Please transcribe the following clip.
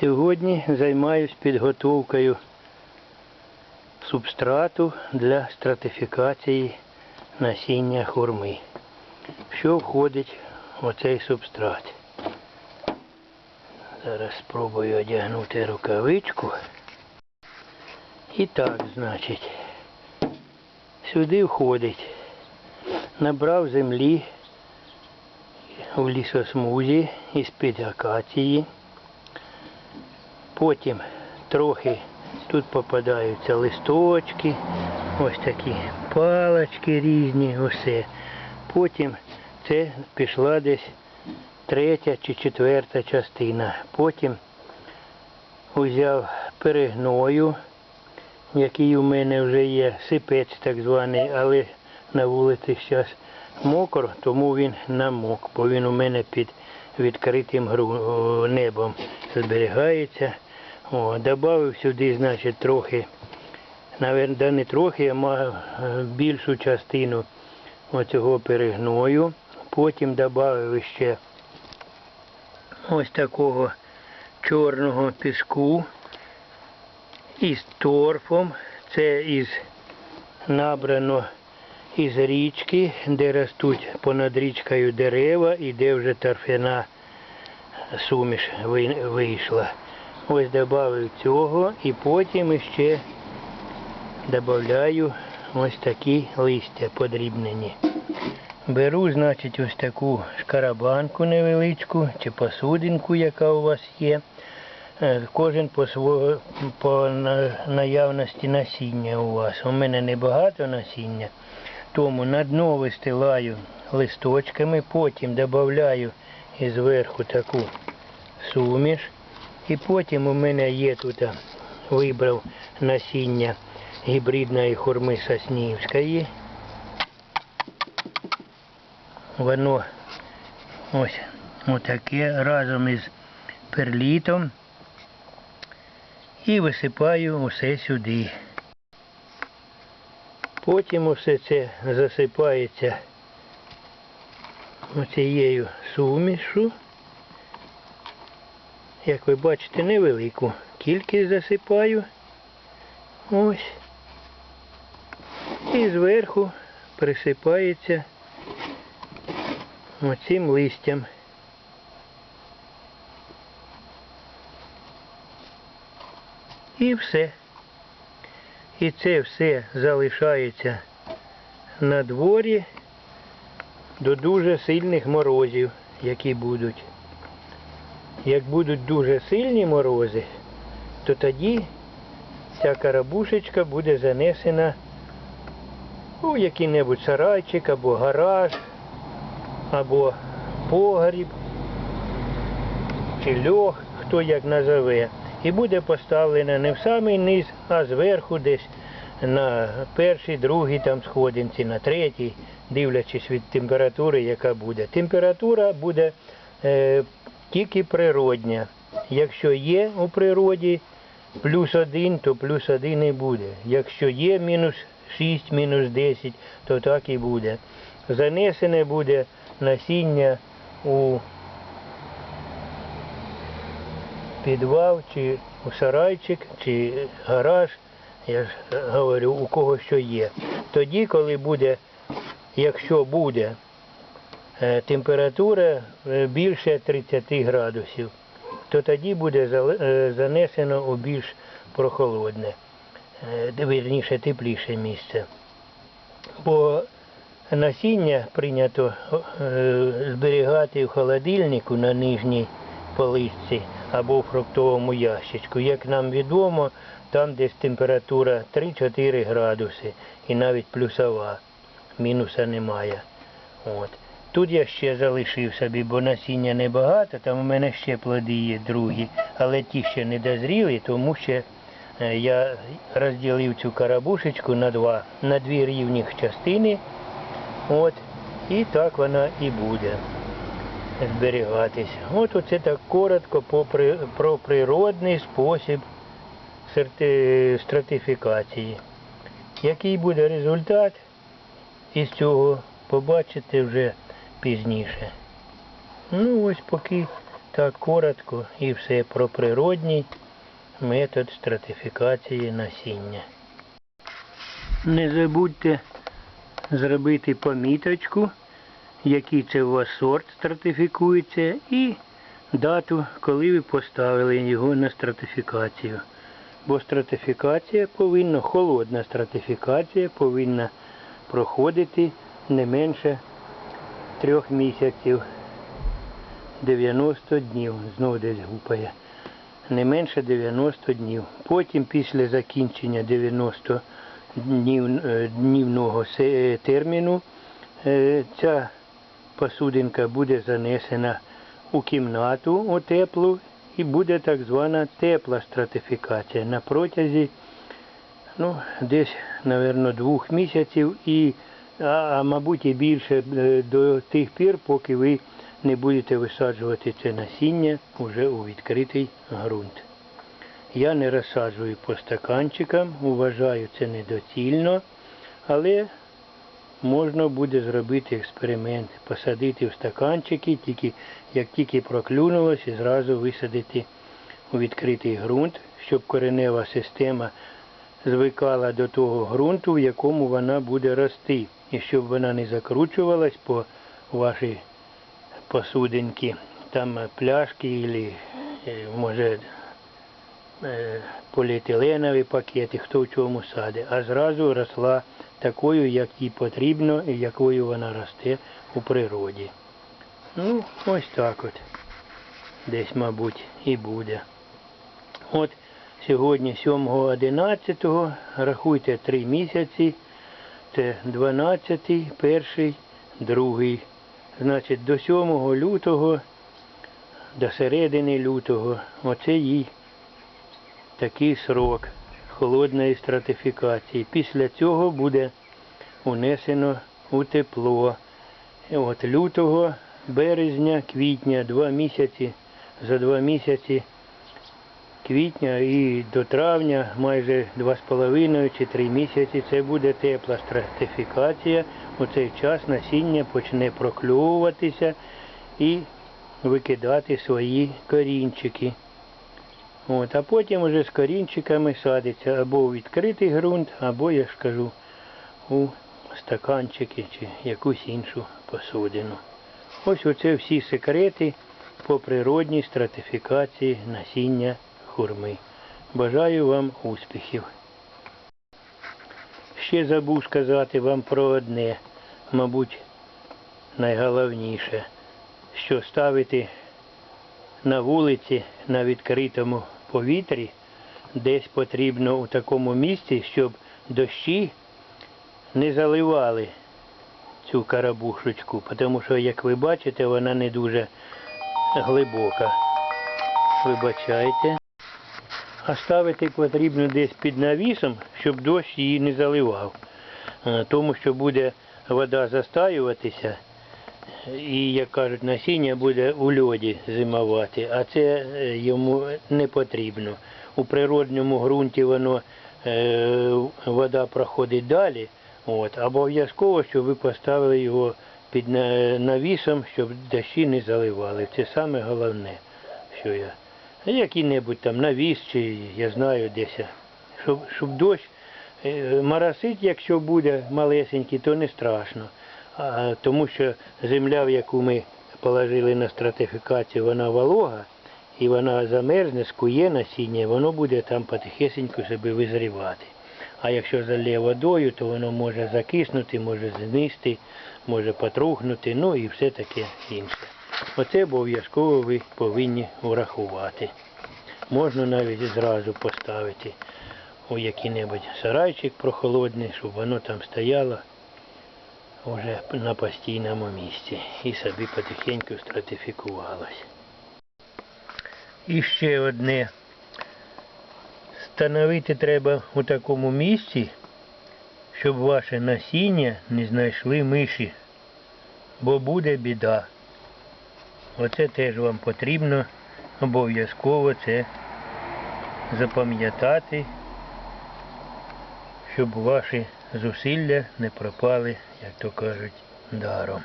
Сьогодні займаюсь підготовкою субстрату для стратифікації насіння хурми. Що входить в оцей субстрат? Зараз спробую одягнути рукавичку. І так, значить, сюди входить. Набрав землі у лісосмузі із-під акації. Потім трохи тут попадаються листочки, ось такі палочки різні, усе. Потім це пішла десь третя чи четверта частина. Потім узяв перегною, який у мене вже є, сипець так званий, але на вулиці зараз мокро, тому він намок, бо він у мене під відкритим небом зберігається. О, добавив сюди, значить, трохи, навіть не трохи, а е, більшу частину оцього перегною. Потім додав ще ось такого чорного піску із торфом. Це із набрано із річки, де ростуть понад річкою дерева і де вже торфяна суміш вийшла. Ось додав цього і потім ще додаю ось такі листя подрібнені. Беру, значить, ось таку шкарабанку невеличку чи посудинку, яка у вас є. Е, Кожен по, сво- по наявності насіння у вас. У мене небагато насіння, тому на дно вистилаю листочками, потім додаю зверху таку суміш. І потім у мене є тут, вибрав насіння гібридної хурми Соснівської. Воно ось отаке разом із перлітом. І висипаю усе сюди. Потім усе це засипається оцією сумішу. Як ви бачите, невелику кількість засипаю. Ось. І зверху присипається оцим листям. І все. І це все залишається на дворі до дуже сильних морозів, які будуть. Як будуть дуже сильні морози, то тоді ця карабушечка буде занесена у який-небудь сарайчик або гараж, або погріб, чи льох, хто як назове. І буде поставлена не в самий низ, а зверху десь на першій, другій там сходинці, на третій, дивлячись від температури, яка буде. Температура буде е, тільки природня. Якщо є у природі плюс один, то плюс один і буде. Якщо є мінус 6, мінус 10, то так і буде. Занесене буде насіння у підвал, чи у сарайчик, чи гараж, я ж говорю, у кого що є. Тоді, коли буде, якщо буде температура е, більше 30 градусів, то тоді буде е, занесено у більш прохолодне, е, вірніше тепліше місце. Бо насіння прийнято е, зберігати в холодильнику на нижній поличці або в фруктовому ящичку. Як нам відомо, там десь температура 3-4 градуси і навіть плюсова, мінуса немає. От. Тут я ще залишив собі, бо насіння небагато, там у мене ще плоди є другі, але ті ще не дозріли, тому ще е, я розділив цю карабушечку на два, на дві рівних частини. От, і так вона і буде зберігатись. От оце так коротко по, про природний спосіб стратифікації. Який буде результат із цього, побачите вже пізніше. Ну ось поки так коротко і все про природній метод стратифікації насіння. Не забудьте зробити поміточку, який це у вас сорт стратифікується, і дату, коли ви поставили його на стратифікацію. Бо стратифікація повинна, холодна стратифікація повинна проходити не менше трьох місяців. 90 днів, знову десь гупає. Не менше 90 днів. Потім після закінчення 90 днів, е, днівного е, терміну е, ця посудинка буде занесена у кімнату у теплу і буде так звана тепла стратифікація на протязі ну, десь, мабуть, двох місяців і, а, мабуть, і більше е, до тих пір, поки ви не будете висаджувати це насіння вже у відкритий ґрунт. Я не розсаджую по стаканчикам, вважаю це недоцільно, але можна буде зробити експеримент, посадити в стаканчики, тільки, як тільки проклюнулось, і зразу висадити у відкритий ґрунт, щоб коренева система звикала до того ґрунту, в якому вона буде рости, і щоб вона не закручувалась по вашій посудинки, там пляшки или е, може е, поліетиленові пакети, хто в чому саде, а зразу росла такою, як їй потрібно і якою вона росте у природі. Ну, ось так от. Десь, мабуть, і буде. От сьогодні 7.11, рахуйте 3 місяці, це 12, перший, другий. Значить, до 7 лютого, до середини лютого, оце їй такий срок холодної стратифікації. Після цього буде унесено у тепло. От лютого, березня, квітня, два місяці, за два місяці квітня і до травня, майже два з половиною чи три місяці, це буде тепла стратифікація. У цей час насіння почне прокльовуватися і викидати свої корінчики. От, а потім вже з корінчиками садиться або у відкритий ґрунт, або, я ж кажу, у стаканчики чи якусь іншу посудину. Ось оце всі секрети по природній стратифікації насіння хурми. Бажаю вам успіхів. Ще забув сказати вам про одне, мабуть, найголовніше, що ставити на вулиці на відкритому повітрі десь потрібно у такому місці, щоб дощі не заливали цю карабушечку, тому що, як ви бачите, вона не дуже глибока. Вибачайте. А ставити потрібно десь під навісом, щоб дощ її не заливав. Е, Тому що буде вода застаюватися, і, як кажуть, насіння буде у льоді зимувати, а це е, йому не потрібно. У природньому ґрунті воно е, вода проходить далі. От, обов'язково, щоб ви поставили його під навісом, щоб дощі не заливали. Це саме головне, що я. Який-небудь там навіс, чи я знаю десь. Щоб, щоб дощ е, моросить, якщо буде малесенький, то не страшно. А, тому що земля, в яку ми положили на стратифікацію, вона волога, і вона замерзне, скує насіння, воно буде там потихесеньку себе визрівати. А якщо залє водою, то воно може закиснути, може знисти, може потрухнути, ну і все таке інше. Оце обов'язково ви повинні врахувати. Можна навіть зразу поставити у який-небудь сарайчик прохолодний, щоб воно там стояло вже на постійному місці і собі потихеньку стратифікувалось. І ще одне. Становити треба у такому місці, щоб ваше насіння не знайшли миші, бо буде біда. Оце теж вам потрібно обов'язково це запам'ятати, щоб ваші зусилля не пропали, як то кажуть, даром.